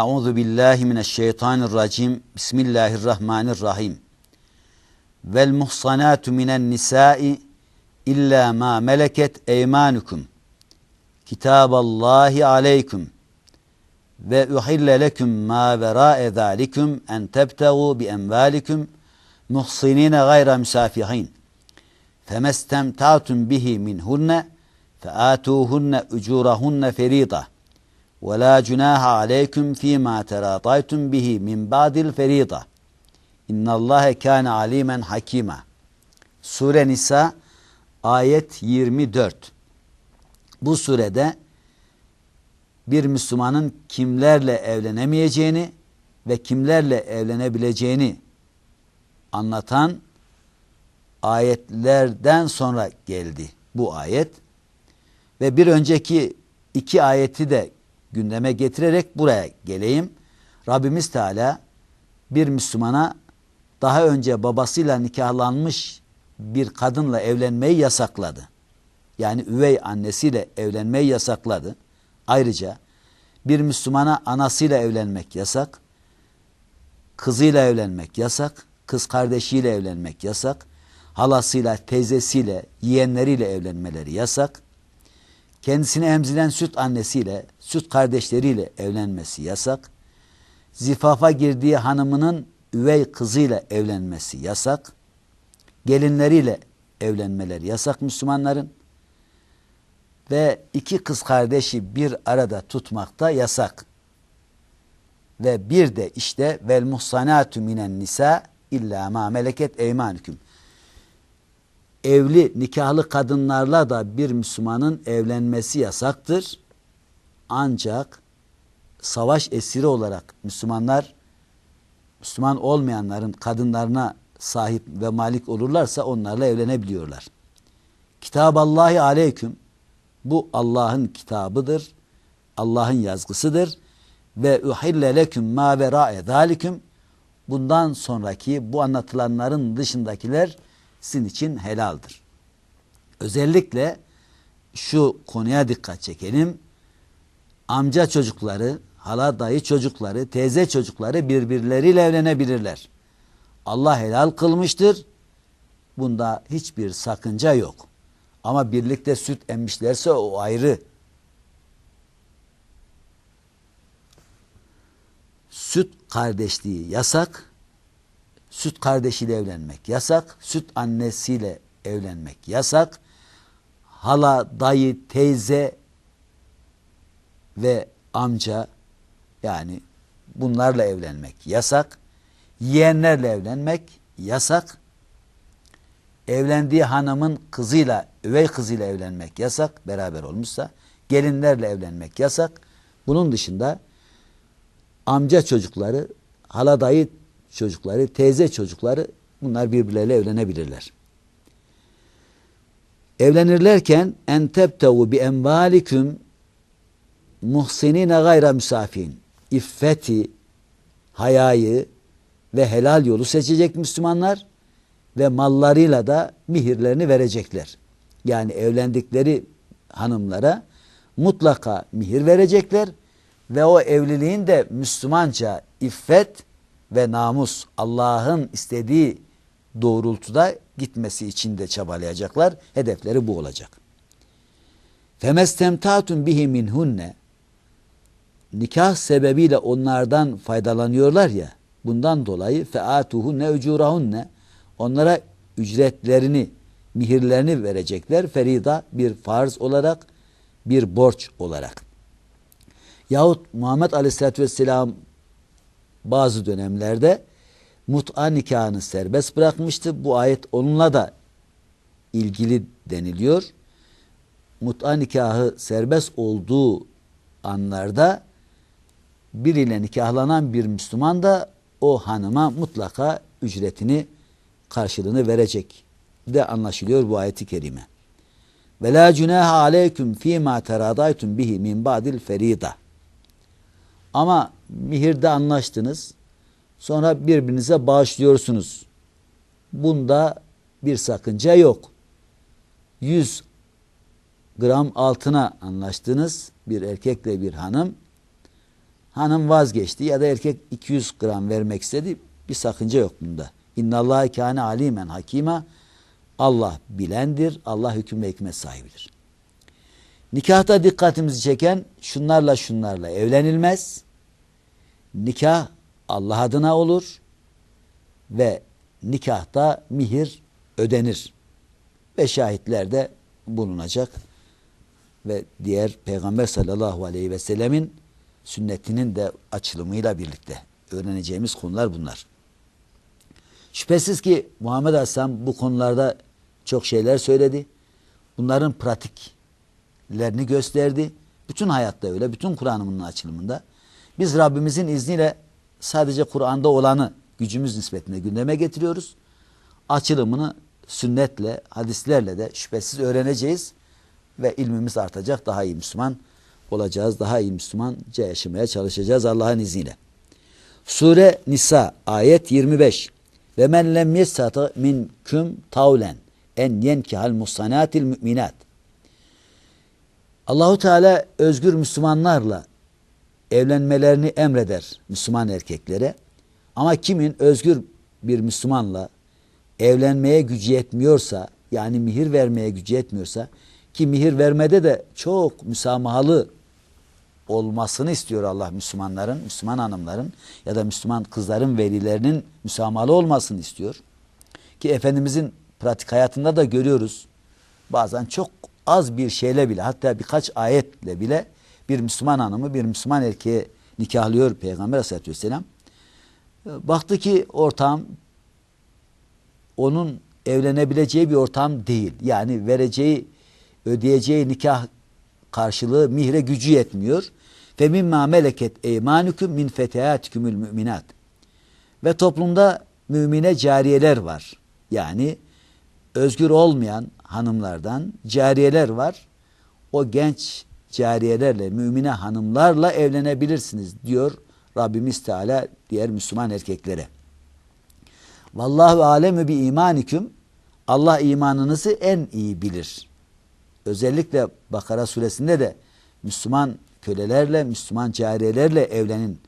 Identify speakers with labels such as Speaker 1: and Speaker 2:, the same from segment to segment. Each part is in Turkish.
Speaker 1: Euzu billahi mineşşeytanirracim. Bismillahirrahmanirrahim. Vel muhsanatu minen nisai illa ma meleket eymanukum. Kitaballahi aleykum. Ve uhille leküm ma vera'e zalikum en tebtegu bi envalikum muhsinine gayra müsafihin. Femestemta'tum bihi minhunne featuhunne ucurahunne ferida. ولا جناح عليكم فيما تراطيتم به من بعد الفريضة إن الله كان alimen hakima. Sure Nisa ayet 24. Bu surede bir Müslümanın kimlerle evlenemeyeceğini ve kimlerle evlenebileceğini anlatan ayetlerden sonra geldi bu ayet. Ve bir önceki iki ayeti de gündeme getirerek buraya geleyim. Rabbimiz Teala bir Müslümana daha önce babasıyla nikahlanmış bir kadınla evlenmeyi yasakladı. Yani üvey annesiyle evlenmeyi yasakladı. Ayrıca bir Müslümana anasıyla evlenmek yasak, kızıyla evlenmek yasak, kız kardeşiyle evlenmek yasak, halasıyla, teyzesiyle, yeğenleriyle evlenmeleri yasak kendisini emziren süt annesiyle, süt kardeşleriyle evlenmesi yasak. Zifafa girdiği hanımının üvey kızıyla evlenmesi yasak. Gelinleriyle evlenmeleri yasak Müslümanların. Ve iki kız kardeşi bir arada tutmakta yasak. Ve bir de işte vel muhsanatu minen nisa illa ma meleket eymanüküm evli nikahlı kadınlarla da bir Müslümanın evlenmesi yasaktır. Ancak savaş esiri olarak Müslümanlar Müslüman olmayanların kadınlarına sahip ve malik olurlarsa onlarla evlenebiliyorlar. Kitab Allahi aleyküm bu Allah'ın kitabıdır. Allah'ın yazgısıdır. Ve uhille leküm ma vera'e zaliküm bundan sonraki bu anlatılanların dışındakiler sizin için helaldir. Özellikle şu konuya dikkat çekelim. Amca çocukları, hala dayı çocukları, teyze çocukları birbirleriyle evlenebilirler. Allah helal kılmıştır. Bunda hiçbir sakınca yok. Ama birlikte süt emmişlerse o ayrı. Süt kardeşliği yasak süt kardeşiyle evlenmek yasak, süt annesiyle evlenmek yasak, hala, dayı, teyze ve amca yani bunlarla evlenmek yasak, yeğenlerle evlenmek yasak, evlendiği hanımın kızıyla, üvey kızıyla evlenmek yasak, beraber olmuşsa, gelinlerle evlenmek yasak. Bunun dışında amca çocukları, hala dayı çocukları, teyze çocukları bunlar birbirleriyle evlenebilirler. Evlenirlerken en tebtevu bi envaliküm muhsinine gayra müsafin. İffeti, hayayı ve helal yolu seçecek Müslümanlar ve mallarıyla da mihirlerini verecekler. Yani evlendikleri hanımlara mutlaka mihir verecekler ve o evliliğin de Müslümanca iffet ve namus Allah'ın istediği doğrultuda gitmesi için de çabalayacaklar. Hedefleri bu olacak. Femestemtatun bihi minhunne nikah sebebiyle onlardan faydalanıyorlar ya bundan dolayı featuhunne ucurahunne onlara ücretlerini mihirlerini verecekler ferida bir farz olarak bir borç olarak. Yahut Muhammed Aleyhisselatü Vesselam bazı dönemlerde mut'a nikahını serbest bırakmıştı. Bu ayet onunla da ilgili deniliyor. Mut'a nikahı serbest olduğu anlarda biriyle nikahlanan bir Müslüman da o hanıma mutlaka ücretini karşılığını verecek de anlaşılıyor bu ayeti kerime. Ve la cunaha aleyküm fîmâ teradaytum bihi min ba'dil ferida. Ama mihirde anlaştınız. Sonra birbirinize bağışlıyorsunuz. Bunda bir sakınca yok. 100 gram altına anlaştınız bir erkekle bir hanım. hanım vazgeçti ya da erkek 200 gram vermek istedi. Bir sakınca yok bunda. İnnallâhe kâne alimen hakîmâ. Allah bilendir, Allah hüküm ve hikmet sahibidir. Nikahta dikkatimizi çeken şunlarla şunlarla evlenilmez. Nikah Allah adına olur ve nikahta mihir ödenir. Ve şahitler de bulunacak ve diğer Peygamber sallallahu aleyhi ve sellemin sünnetinin de açılımıyla birlikte öğreneceğimiz konular bunlar. Şüphesiz ki Muhammed Aleyhisselam bu konularda çok şeyler söyledi. Bunların pratiklerini gösterdi. Bütün hayatta öyle, bütün Kur'an'ın açılımında. Biz Rabbimizin izniyle sadece Kur'an'da olanı gücümüz nispetinde gündeme getiriyoruz. Açılımını sünnetle, hadislerle de şüphesiz öğreneceğiz ve ilmimiz artacak. Daha iyi Müslüman olacağız. Daha iyi Müslümanca yaşamaya çalışacağız Allah'ın izniyle. Sure Nisa ayet 25. Ve men lem yestata küm tavlen en yenkihal musanatil müminat. Allahu Teala özgür Müslümanlarla evlenmelerini emreder Müslüman erkeklere. Ama kimin özgür bir Müslümanla evlenmeye gücü yetmiyorsa yani mihir vermeye gücü yetmiyorsa ki mihir vermede de çok müsamahalı olmasını istiyor Allah Müslümanların, Müslüman hanımların ya da Müslüman kızların velilerinin müsamahalı olmasını istiyor. Ki Efendimizin pratik hayatında da görüyoruz. Bazen çok az bir şeyle bile hatta birkaç ayetle bile bir Müslüman hanımı bir Müslüman erkeğe nikahlıyor Peygamber Aleyhisselatü Vesselam. Baktı ki ortam onun evlenebileceği bir ortam değil. Yani vereceği, ödeyeceği nikah karşılığı mihre gücü yetmiyor. Ve mimma meleket eymanukum min feteyatikumul müminat. Ve toplumda mümine cariyeler var. Yani özgür olmayan hanımlardan cariyeler var. O genç cariyelerle, mümine hanımlarla evlenebilirsiniz diyor Rabbimiz Teala diğer Müslüman erkeklere. Vallahu alemu bi imaniküm. Allah imanınızı en iyi bilir. Özellikle Bakara suresinde de Müslüman kölelerle, Müslüman cariyelerle evlenin.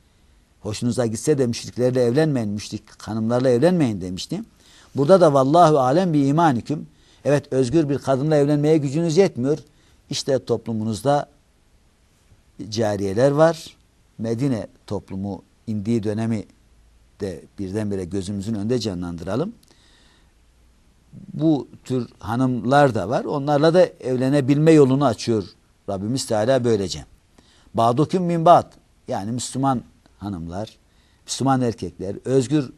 Speaker 1: Hoşunuza gitse de müşriklerle evlenmeyin, müşrik hanımlarla evlenmeyin demişti. Burada da vallahu alem bi imaniküm. Evet özgür bir kadınla evlenmeye gücünüz yetmiyor. İşte toplumunuzda cariyeler var. Medine toplumu indiği dönemi de birdenbire gözümüzün önünde canlandıralım. Bu tür hanımlar da var. Onlarla da evlenebilme yolunu açıyor Rabbimiz Teala böylece. Bağduküm min. Yani Müslüman hanımlar, Müslüman erkekler, özgür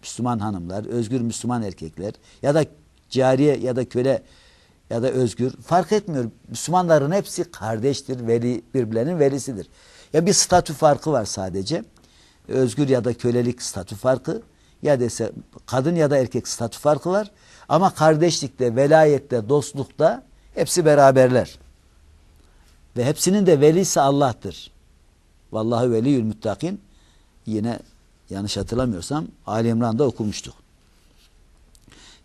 Speaker 1: Müslüman hanımlar, özgür Müslüman erkekler ya da cariye ya da köle ya da özgür fark etmiyor. Müslümanların hepsi kardeştir, veli birbirlerinin velisidir. Ya bir statü farkı var sadece. Özgür ya da kölelik statü farkı ya dese kadın ya da erkek statü farkı var. Ama kardeşlikte, velayette, dostlukta hepsi beraberler. Ve hepsinin de velisi Allah'tır. Vallahi veliyül müttakin yine yanlış hatırlamıyorsam Ali İmran'da okumuştuk.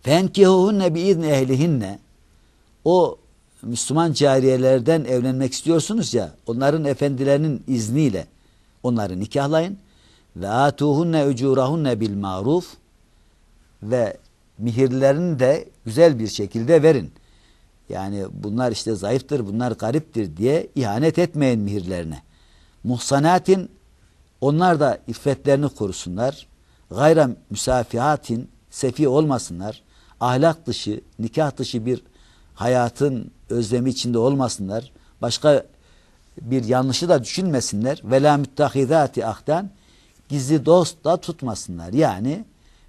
Speaker 1: Fenkihuhunne bi izni ehlihinne o Müslüman cariyelerden evlenmek istiyorsunuz ya onların efendilerinin izniyle onları nikahlayın ve atuhunne ucurahunne bil maruf ve mihirlerini de güzel bir şekilde verin. Yani bunlar işte zayıftır, bunlar gariptir diye ihanet etmeyin mihirlerine. Muhsanatin onlar da iffetlerini korusunlar. Gayra müsafihatin sefi olmasınlar. Ahlak dışı, nikah dışı bir hayatın özlemi içinde olmasınlar. Başka bir yanlışı da düşünmesinler. Vela müttahidati ahden gizli dost da tutmasınlar. Yani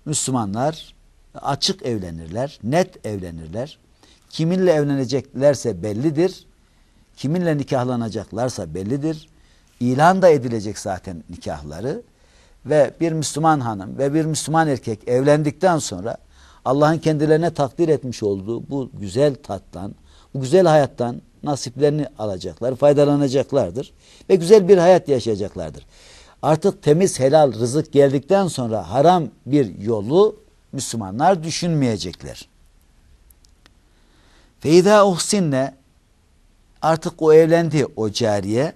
Speaker 1: Müslümanlar açık evlenirler, net evlenirler. Kiminle evleneceklerse bellidir. Kiminle nikahlanacaklarsa bellidir. İlan da edilecek zaten nikahları. Ve bir Müslüman hanım ve bir Müslüman erkek evlendikten sonra Allah'ın kendilerine takdir etmiş olduğu bu güzel tattan, bu güzel hayattan nasiplerini alacaklar, faydalanacaklardır ve güzel bir hayat yaşayacaklardır. Artık temiz helal rızık geldikten sonra haram bir yolu Müslümanlar düşünmeyecekler. Feyda uhsinne artık o evlendi o cariye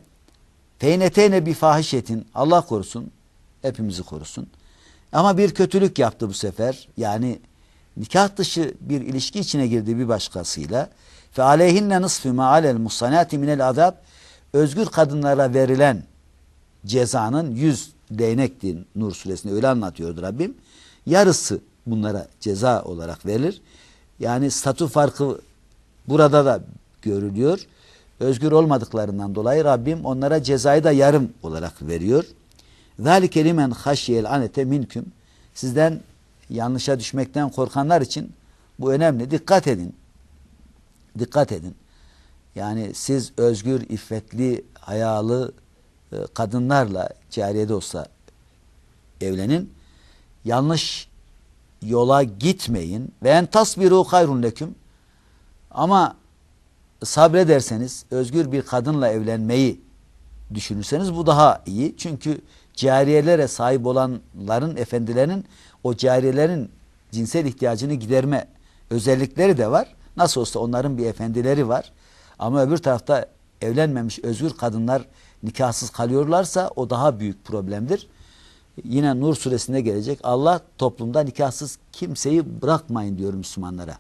Speaker 1: Feyneteyne bir fahişetin Allah korusun hepimizi korusun. Ama bir kötülük yaptı bu sefer. Yani nikah dışı bir ilişki içine girdi bir başkasıyla. Fe aleyhinne nısfü ma alel muhsanati minel azab özgür kadınlara verilen cezanın yüz değnekti Nur suresinde öyle anlatıyordu Rabbim. Yarısı bunlara ceza olarak verilir. Yani statü farkı burada da görülüyor. Özgür olmadıklarından dolayı Rabbim onlara cezayı da yarım olarak veriyor. Zalike limen haşiyel anete minküm. Sizden yanlışa düşmekten korkanlar için bu önemli. Dikkat edin. Dikkat edin. Yani siz özgür, iffetli, hayalı e, kadınlarla cariyede olsa evlenin. Yanlış yola gitmeyin. Ve en tasbiru hayrun leküm. Ama sabrederseniz özgür bir kadınla evlenmeyi düşünürseniz bu daha iyi. Çünkü cariyelere sahip olanların efendilerinin o cariyelerin cinsel ihtiyacını giderme özellikleri de var. Nasıl olsa onların bir efendileri var. Ama öbür tarafta evlenmemiş özgür kadınlar nikahsız kalıyorlarsa o daha büyük problemdir. Yine Nur suresinde gelecek. Allah toplumda nikahsız kimseyi bırakmayın diyor Müslümanlara.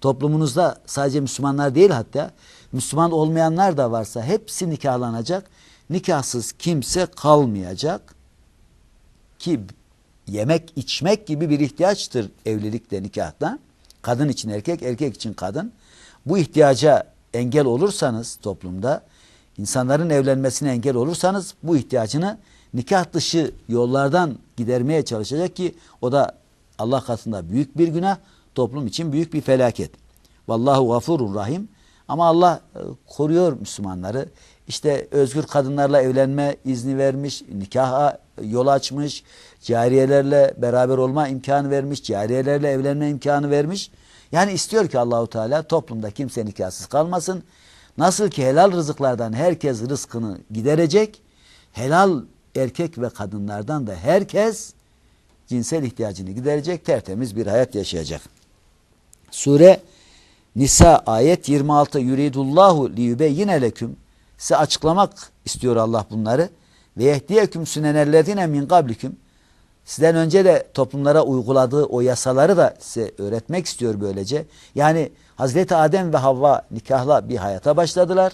Speaker 1: Toplumunuzda sadece Müslümanlar değil hatta Müslüman olmayanlar da varsa hepsi nikahlanacak. Nikahsız kimse kalmayacak. Ki yemek içmek gibi bir ihtiyaçtır evlilikte nikahta. Kadın için erkek, erkek için kadın. Bu ihtiyaca engel olursanız toplumda insanların evlenmesine engel olursanız bu ihtiyacını nikah dışı yollardan gidermeye çalışacak ki o da Allah katında büyük bir günah, toplum için büyük bir felaket. Vallahu gafurur rahim. Ama Allah e, koruyor Müslümanları. İşte özgür kadınlarla evlenme izni vermiş, nikaha yol açmış, cariyelerle beraber olma imkanı vermiş, cariyelerle evlenme imkanı vermiş. Yani istiyor ki Allahu Teala toplumda kimse nikahsız kalmasın. Nasıl ki helal rızıklardan herkes rızkını giderecek, helal erkek ve kadınlardan da herkes cinsel ihtiyacını giderecek, tertemiz bir hayat yaşayacak. Sure Nisa ayet 26 yuridullahu liyubeyyine leküm size açıklamak istiyor Allah bunları ve yehdiyeküm sünenellezine min kablikum sizden önce de toplumlara uyguladığı o yasaları da size öğretmek istiyor böylece. Yani Hazreti Adem ve Havva nikahla bir hayata başladılar.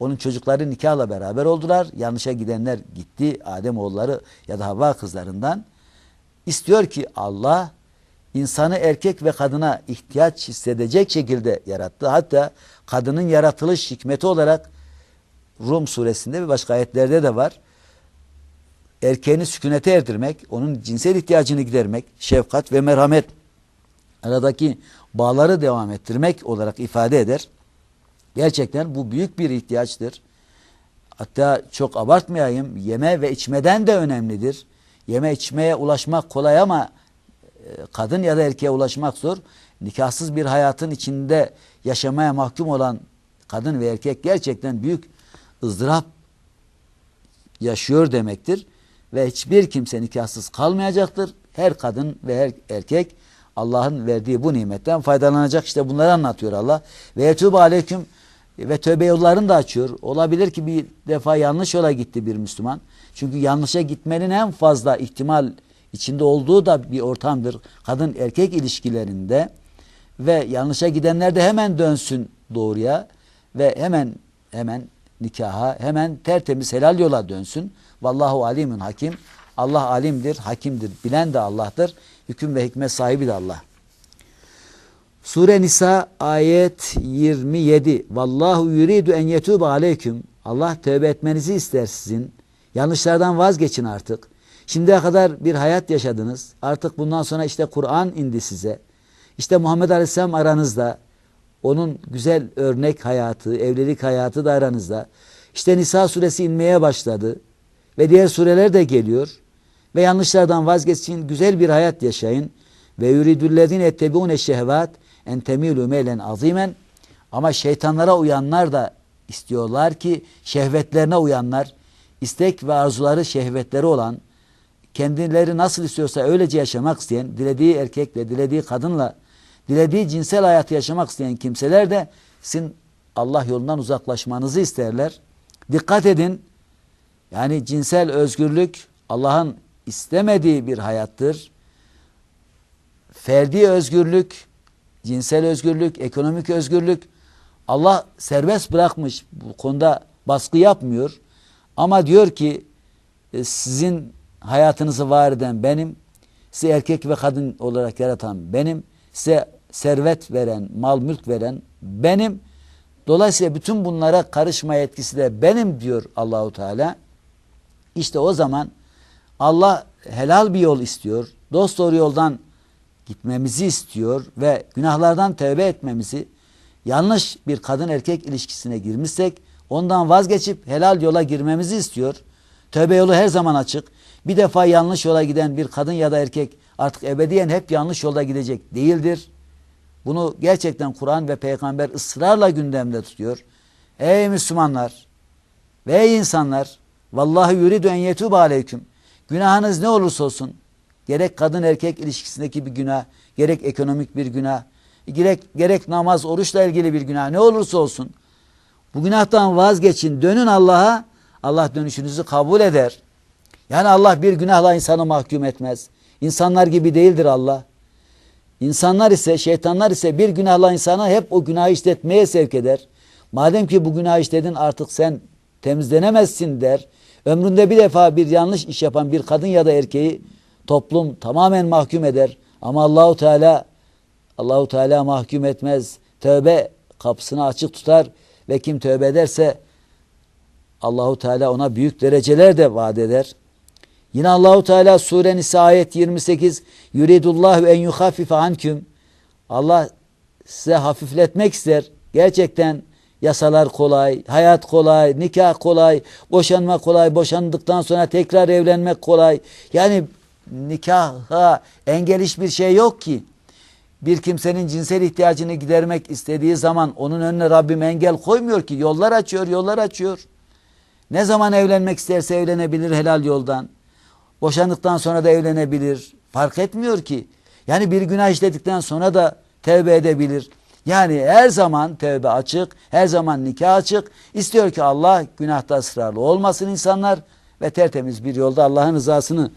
Speaker 1: Onun çocukları nikahla beraber oldular. Yanlışa gidenler gitti Adem oğulları ya da Havva kızlarından. İstiyor ki Allah insanı erkek ve kadına ihtiyaç hissedecek şekilde yarattı. Hatta kadının yaratılış hikmeti olarak Rum suresinde ve başka ayetlerde de var. Erkeğini sükunete erdirmek, onun cinsel ihtiyacını gidermek, şefkat ve merhamet aradaki bağları devam ettirmek olarak ifade eder. Gerçekten bu büyük bir ihtiyaçtır. Hatta çok abartmayayım, yeme ve içmeden de önemlidir. Yeme içmeye ulaşmak kolay ama e, kadın ya da erkeğe ulaşmak zor. Nikahsız bir hayatın içinde yaşamaya mahkum olan kadın ve erkek gerçekten büyük ızdırap yaşıyor demektir. Ve hiçbir kimse nikahsız kalmayacaktır. Her kadın ve her erkek Allah'ın verdiği bu nimetten faydalanacak. İşte bunları anlatıyor Allah. Ve etûbü aleyküm ve tövbe yollarını da açıyor. Olabilir ki bir defa yanlış yola gitti bir Müslüman. Çünkü yanlışa gitmenin en fazla ihtimal içinde olduğu da bir ortamdır. Kadın erkek ilişkilerinde ve yanlışa gidenler de hemen dönsün doğruya ve hemen hemen nikaha hemen tertemiz helal yola dönsün. Vallahu alimun hakim. Allah alimdir, hakimdir. Bilen de Allah'tır. Hüküm ve hikmet sahibi de Allah. Sure Nisa ayet 27. Vallahu yuridu en yetube aleyküm. Allah tövbe etmenizi ister sizin. Yanlışlardan vazgeçin artık. Şimdiye kadar bir hayat yaşadınız. Artık bundan sonra işte Kur'an indi size. İşte Muhammed Aleyhisselam aranızda. Onun güzel örnek hayatı, evlilik hayatı da aranızda. İşte Nisa suresi inmeye başladı. Ve diğer sureler de geliyor. Ve yanlışlardan vazgeçin, güzel bir hayat yaşayın. Ve yuridüllezine ettebiune şehvat en temilu meylen azimen. Ama şeytanlara uyanlar da istiyorlar ki şehvetlerine uyanlar, istek ve arzuları şehvetleri olan, kendileri nasıl istiyorsa öylece yaşamak isteyen, dilediği erkekle, dilediği kadınla, dilediği cinsel hayatı yaşamak isteyen kimseler de sizin Allah yolundan uzaklaşmanızı isterler. Dikkat edin, Yani cinsel özgürlük Allah'ın istemediği bir hayattır. Ferdi özgürlük, cinsel özgürlük, ekonomik özgürlük Allah serbest bırakmış. Bu konuda baskı yapmıyor. Ama diyor ki e, sizin hayatınızı var eden benim, size erkek ve kadın olarak yaratan benim, size servet veren, mal mülk veren benim. Dolayısıyla bütün bunlara karışma etkisi de benim diyor Allahu Teala. İşte o zaman Allah helal bir yol istiyor. Dost doğru yoldan gitmemizi istiyor ve günahlardan tövbe etmemizi, yanlış bir kadın erkek ilişkisine girmişsek ondan vazgeçip helal yola girmemizi istiyor. Tövbe yolu her zaman açık. Bir defa yanlış yola giden bir kadın ya da erkek artık ebediyen hep yanlış yolda gidecek değildir. Bunu gerçekten Kur'an ve peygamber ısrarla gündemde tutuyor. Ey Müslümanlar ve ey insanlar vallahi yuridu en yetûbe aleyküm. Günahınız ne olursa olsun gerek kadın erkek ilişkisindeki bir günah, gerek ekonomik bir günah, gerek, gerek namaz oruçla ilgili bir günah ne olursa olsun bu günahtan vazgeçin dönün Allah'a Allah dönüşünüzü kabul eder. Yani Allah bir günahla insanı mahkum etmez. İnsanlar gibi değildir Allah. İnsanlar ise, şeytanlar ise bir günahla insanı hep o günahı işletmeye sevk eder. Madem ki bu günah işledin artık sen temizlenemezsin der. Ömründe bir defa bir yanlış iş yapan bir kadın ya da erkeği toplum tamamen mahkum eder. Ama Allahu Teala Allahu Teala mahkum etmez. Tövbe kapısını açık tutar ve kim tövbe ederse Allahu Teala ona büyük dereceler de vaat eder. Yine Allahu Teala Sure Nisa ayet 28 Yuridullahu en yuhaffife anküm Allah size hafifletmek ister. Gerçekten yasalar kolay, hayat kolay, nikah kolay, boşanma kolay, boşandıktan sonra tekrar evlenmek kolay. Yani nikaha engel hiçbir şey yok ki. Bir kimsenin cinsel ihtiyacını gidermek istediği zaman onun önüne Rabbim engel koymuyor ki. Yollar açıyor, yollar açıyor. Ne zaman evlenmek isterse evlenebilir helal yoldan. Boşandıktan sonra da evlenebilir. Fark etmiyor ki. Yani bir günah işledikten sonra da tevbe edebilir. Yani her zaman tevbe açık, her zaman nikah açık. İstiyor ki Allah günahta ısrarlı olmasın insanlar ve tertemiz bir yolda Allah'ın rızasını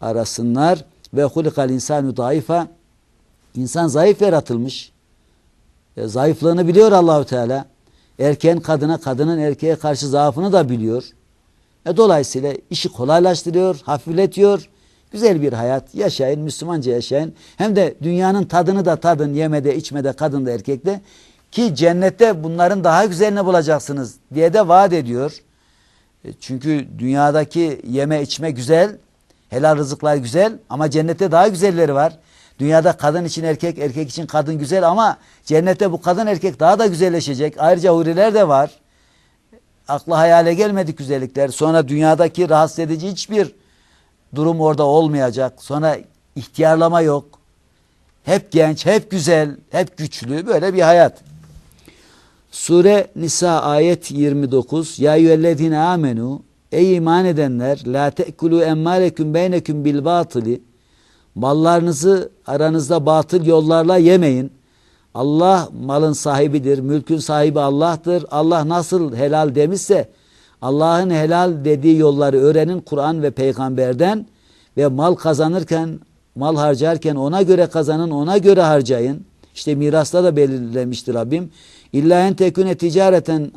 Speaker 1: arasınlar. Ve hulikal insanu daifa İnsan zayıf yaratılmış. E, zayıflığını biliyor Allahu Teala. Erkeğin kadına, kadının erkeğe karşı zaafını da biliyor. E, dolayısıyla işi kolaylaştırıyor, hafifletiyor. Güzel bir hayat yaşayın, Müslümanca yaşayın. Hem de dünyanın tadını da tadın, yemede, içmede, kadında, erkekte. Ki cennette bunların daha güzelini bulacaksınız diye de vaat ediyor. E, çünkü dünyadaki yeme içme güzel, helal rızıklar güzel ama cennette daha güzelleri var. Dünyada kadın için erkek, erkek için kadın güzel ama cennette bu kadın erkek daha da güzelleşecek. Ayrıca huriler de var. Akla hayale gelmedik güzellikler. Sonra dünyadaki rahatsız edici hiçbir durum orada olmayacak. Sonra ihtiyarlama yok. Hep genç, hep güzel, hep güçlü böyle bir hayat. Sure Nisa ayet 29. Ya eyyühellezine amenu Ey iman edenler la te'kulu emmalekum beynekum bil batili Mallarınızı aranızda batıl yollarla yemeyin. Allah malın sahibidir, mülkün sahibi Allah'tır. Allah nasıl helal demişse Allah'ın helal dediği yolları öğrenin Kur'an ve peygamberden ve mal kazanırken, mal harcarken ona göre kazanın, ona göre harcayın. İşte mirasta da belirlemiştir Rabbim. İlla en teküne ticareten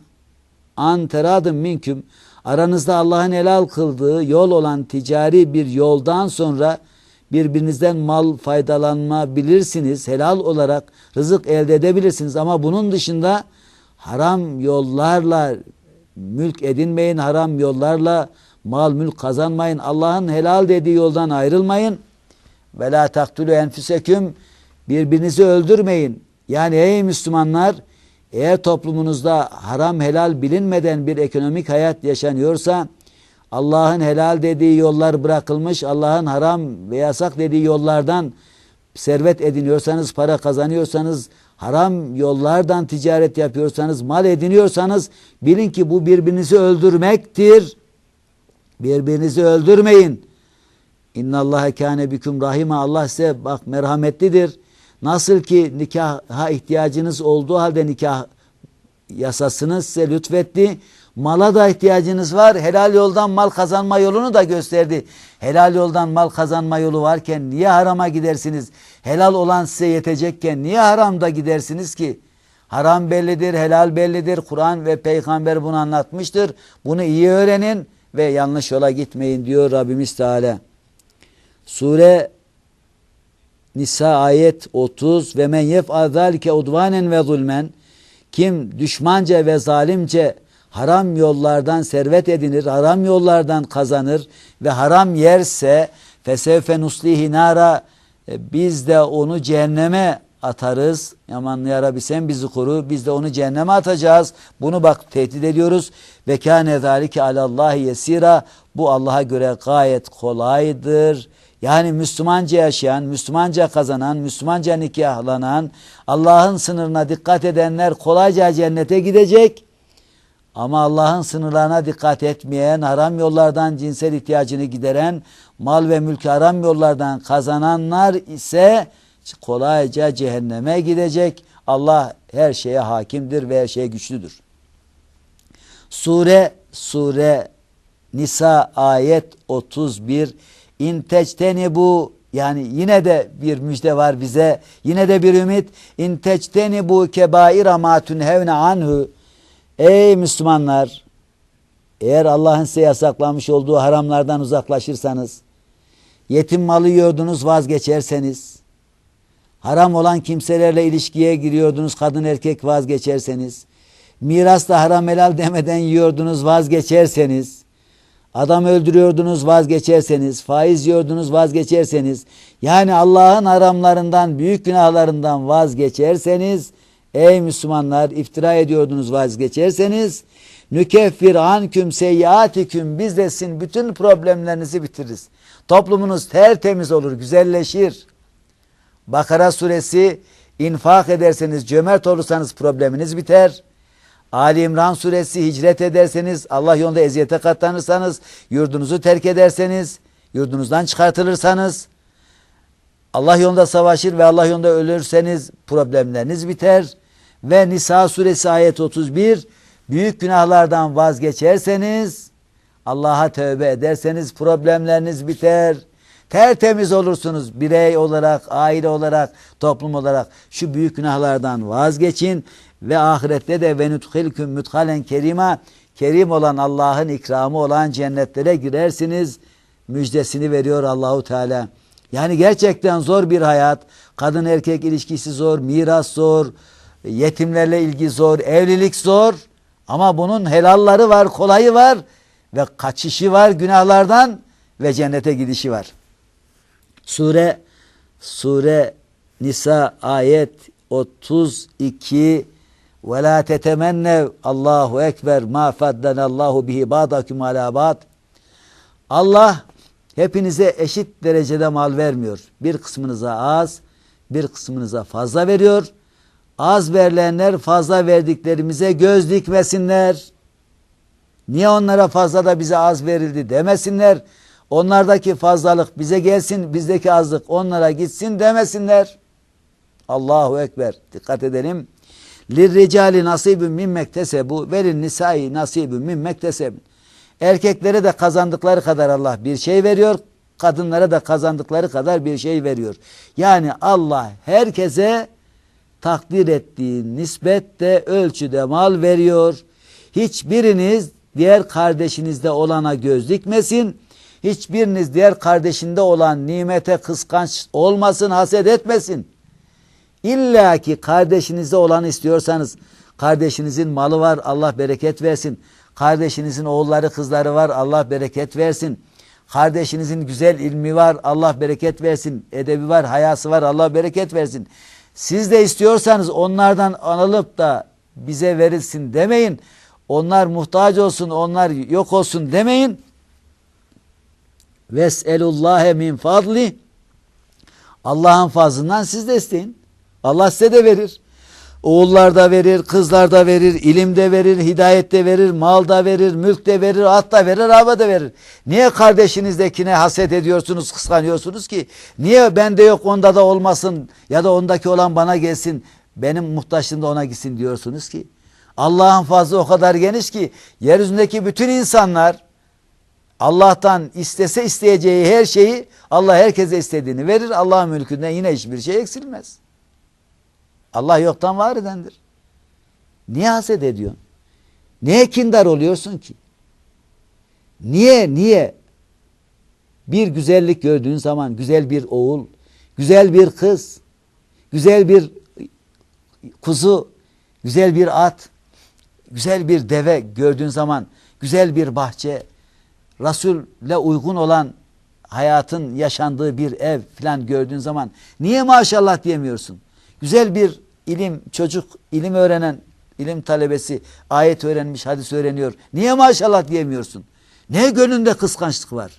Speaker 1: an teradım minküm. Aranızda Allah'ın helal kıldığı yol olan ticari bir yoldan sonra birbirinizden mal faydalanma bilirsiniz. Helal olarak rızık elde edebilirsiniz ama bunun dışında haram yollarla mülk edinmeyin, haram yollarla mal mülk kazanmayın. Allah'ın helal dediği yoldan ayrılmayın. Ve la taktulu enfüseküm birbirinizi öldürmeyin. Yani ey Müslümanlar eğer toplumunuzda haram helal bilinmeden bir ekonomik hayat yaşanıyorsa Allah'ın helal dediği yollar bırakılmış, Allah'ın haram ve yasak dediği yollardan servet ediniyorsanız, para kazanıyorsanız, haram yollardan ticaret yapıyorsanız, mal ediniyorsanız bilin ki bu birbirinizi öldürmektir. Birbirinizi öldürmeyin. İnna Allah kâne büküm rahime. Allah size bak merhametlidir. Nasıl ki nikaha ihtiyacınız olduğu halde nikah yasasını size lütfetti. Mala da ihtiyacınız var. Helal yoldan mal kazanma yolunu da gösterdi. Helal yoldan mal kazanma yolu varken niye harama gidersiniz? Helal olan size yetecekken niye haramda gidersiniz ki? Haram bellidir, helal bellidir. Kur'an ve peygamber bunu anlatmıştır. Bunu iyi öğrenin ve yanlış yola gitmeyin diyor Rabbimiz Teala. Sure Nisa ayet 30 ve men yef'al zalike udvanen ve zulmen kim düşmanca ve zalimce haram yollardan servet edinir, haram yollardan kazanır ve haram yerse fesevfe nuslihi nara biz de onu cehenneme atarız. Aman ya Rabbi sen bizi koru. Biz de onu cehenneme atacağız. Bunu bak tehdit ediyoruz. Ve kâne zâlike alallâhi yesira. Bu Allah'a göre gayet kolaydır. Yani Müslümanca yaşayan, Müslümanca kazanan, Müslümanca nikahlanan, Allah'ın sınırına dikkat edenler kolayca cennete gidecek. Ama Allah'ın sınırlarına dikkat etmeyen, haram yollardan cinsel ihtiyacını gideren, mal ve mülkü haram yollardan kazananlar ise kolayca cehenneme gidecek. Allah her şeye hakimdir ve her şeye güçlüdür. Sure Sure Nisa ayet 31 İnteçteni bu yani yine de bir müjde var bize. Yine de bir ümit. İnteçteni bu kebaira ma tunhevne anhu. Ey Müslümanlar eğer Allah'ın size yasaklamış olduğu haramlardan uzaklaşırsanız yetim malı yiyordunuz vazgeçerseniz haram olan kimselerle ilişkiye giriyordunuz kadın erkek vazgeçerseniz mirasta haram helal demeden yiyordunuz vazgeçerseniz Adam öldürüyordunuz vazgeçerseniz, faiz yiyordunuz vazgeçerseniz, yani Allah'ın haramlarından, büyük günahlarından vazgeçerseniz, ey Müslümanlar iftira ediyordunuz vazgeçerseniz, nükeffir anküm seyyatiküm biz de sizin bütün problemlerinizi bitiririz. Toplumunuz tertemiz olur, güzelleşir. Bakara suresi infak ederseniz, cömert olursanız probleminiz biter. Ali İmran suresi hicret ederseniz, Allah yolunda eziyete katlanırsanız, yurdunuzu terk ederseniz, yurdunuzdan çıkartılırsanız, Allah yolunda savaşır ve Allah yolunda ölürseniz problemleriniz biter. Ve Nisa suresi ayet 31, büyük günahlardan vazgeçerseniz, Allah'a tövbe ederseniz problemleriniz biter. Tertemiz olursunuz birey olarak, aile olarak, toplum olarak. Şu büyük günahlardan vazgeçin ve ahirette de ve nudhilküm mudhalen kerima kerim olan Allah'ın ikramı olan cennetlere girersiniz müjdesini veriyor Allahu Teala. Yani gerçekten zor bir hayat. Kadın erkek ilişkisi zor, miras zor, yetimlerle ilgi zor, evlilik zor. Ama bunun helalları var, kolayı var ve kaçışı var günahlardan ve cennete gidişi var. Sure Sure Nisa ayet 32 ve la tetemennev Allahu ekber ma faddanallahu bihi ba'dakum ala. Allah hepinize eşit derecede mal vermiyor. Bir kısmınıza az, bir kısmınıza fazla veriyor. Az verilenler fazla verdiklerimize göz dikmesinler. Niye onlara fazla da bize az verildi demesinler. Onlardaki fazlalık bize gelsin, bizdeki azlık onlara gitsin demesinler. Allahu Ekber. Dikkat edelim. Lirricali nasibün min mektesebu velin nisai nasibün min mektesebin. Erkeklere de kazandıkları kadar Allah bir şey veriyor. Kadınlara da kazandıkları kadar bir şey veriyor. Yani Allah herkese takdir ettiği nispette ölçüde mal veriyor. Hiçbiriniz diğer kardeşinizde olana göz dikmesin. Hiçbiriniz diğer kardeşinde olan nimete kıskanç olmasın, haset etmesin. İlla ki kardeşinizde olanı istiyorsanız kardeşinizin malı var Allah bereket versin. Kardeşinizin oğulları kızları var Allah bereket versin. Kardeşinizin güzel ilmi var Allah bereket versin. Edebi var hayası var Allah bereket versin. Siz de istiyorsanız onlardan alıp da bize verilsin demeyin. Onlar muhtaç olsun onlar yok olsun demeyin. Ves'elullâhe min fadli Allah'ın fazlından siz de isteyin. Allah size de verir. Oğullar da verir, kızlar da verir, ilim de verir, hidayet de verir, mal da verir, mülk de verir, at da verir, araba da verir. Niye kardeşinizdekine haset ediyorsunuz, kıskanıyorsunuz ki? Niye bende yok onda da olmasın ya da ondaki olan bana gelsin, benim muhtaçlığım da ona gitsin diyorsunuz ki? Allah'ın fazla o kadar geniş ki yeryüzündeki bütün insanlar Allah'tan istese isteyeceği her şeyi Allah herkese istediğini verir. Allah'ın mülkünden yine hiçbir şey eksilmez. Allah yoktan var edendir. Niye haset ediyorsun? Niye kindar oluyorsun ki? Niye, niye? Bir güzellik gördüğün zaman güzel bir oğul, güzel bir kız, güzel bir kuzu, güzel bir at, güzel bir deve gördüğün zaman, güzel bir bahçe, Resul'le uygun olan hayatın yaşandığı bir ev falan gördüğün zaman niye maşallah diyemiyorsun? Güzel bir ilim çocuk, ilim öğrenen, ilim talebesi ayet öğrenmiş, hadis öğreniyor. Niye maşallah diyemiyorsun? Ne gönlünde kıskançlık var?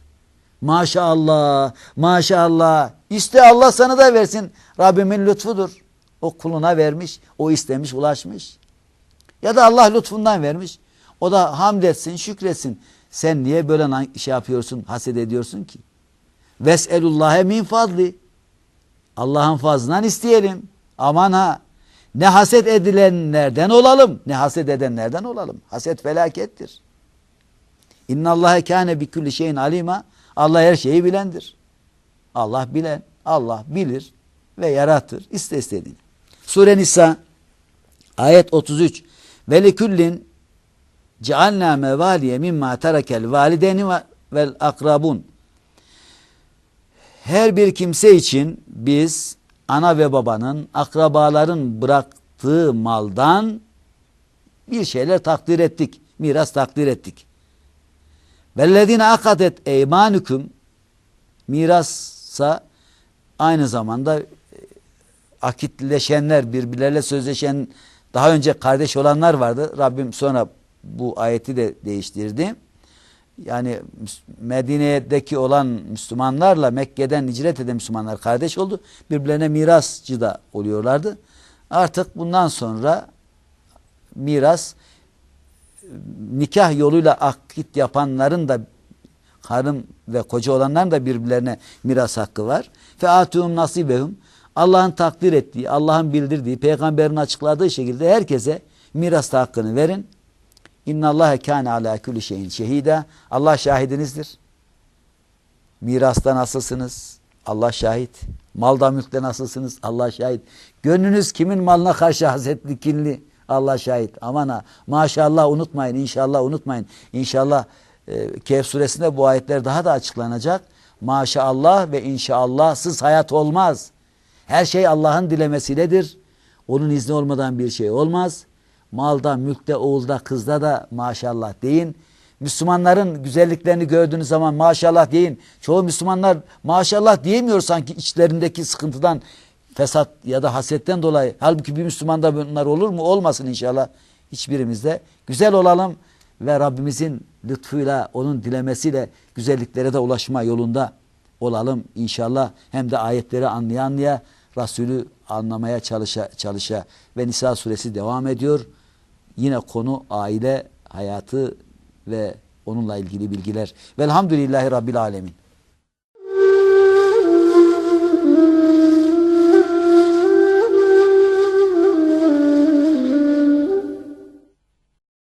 Speaker 1: Maşallah, maşallah. İşte Allah sana da versin. Rabbimin lütfudur. O kuluna vermiş, o istemiş, ulaşmış. Ya da Allah lütfundan vermiş. O da hamd etsin, şükretsin. Sen niye böyle şey yapıyorsun, haset ediyorsun ki? Ves'elullâhe min fadli. Allah'ın fazlından isteyelim. Aman ha. Ne haset edilenlerden olalım, ne haset edenlerden olalım. Haset felakettir. İnna Allahe kâne bi kulli şeyin alima. Allah her şeyi bilendir. Allah bilen, Allah bilir ve yaratır. İste istediğini. Sure Nisa ayet 33. Ve likullin cealna mevaliye mimma terekel valideni vel akrabun. Her bir kimse için biz ana ve babanın, akrabaların bıraktığı maldan bir şeyler takdir ettik. Miras takdir ettik. Vellezine akadet eymanüküm mirassa aynı zamanda e, akitleşenler, birbirleriyle sözleşen daha önce kardeş olanlar vardı. Rabbim sonra bu ayeti de değiştirdi. Yani Medine'deki olan Müslümanlarla Mekke'den hicret eden Müslümanlar kardeş oldu. Birbirlerine mirasçı da oluyorlardı. Artık bundan sonra miras nikah yoluyla akit yapanların da karım ve koca olanların da birbirlerine miras hakkı var. Fe atuhum nasibehum Allah'ın takdir ettiği, Allah'ın bildirdiği, peygamberin açıkladığı şekilde herkese miras hakkını verin. İnna Allahe kâne alâ kulli şeyin şehîdâ. Allah şahidinizdir. Mirasta nasılsınız? Allah şahit. Malda mülkte nasılsınız? Allah şahit. Gönlünüz kimin malına karşı hasetli, kinli? Allah şahit. Aman ha. Maşallah unutmayın. İnşallah unutmayın. İnşallah e, Kehf suresinde bu ayetler daha da açıklanacak. Maşallah ve inşallahsız hayat olmaz. Her şey Allah'ın dilemesiyledir. Onun izni olmadan bir şey olmaz. Malda, mülkte, oğulda, kızda da maşallah deyin. Müslümanların güzelliklerini gördüğünüz zaman maşallah deyin. Çoğu Müslümanlar maşallah diyemiyor sanki içlerindeki sıkıntıdan, fesat ya da hasetten dolayı. Halbuki bir Müslümanda bunlar olur mu? Olmasın inşallah. Hiçbirimizde. Güzel olalım ve Rabbimizin lütfuyla, onun dilemesiyle güzelliklere de ulaşma yolunda olalım inşallah. Hem de ayetleri anlaya anlaya Resulü anlamaya çalışa çalışa ve Nisa suresi devam ediyor. Yine konu aile hayatı ve onunla ilgili bilgiler. Velhamdülillahi Rabbil Alemin.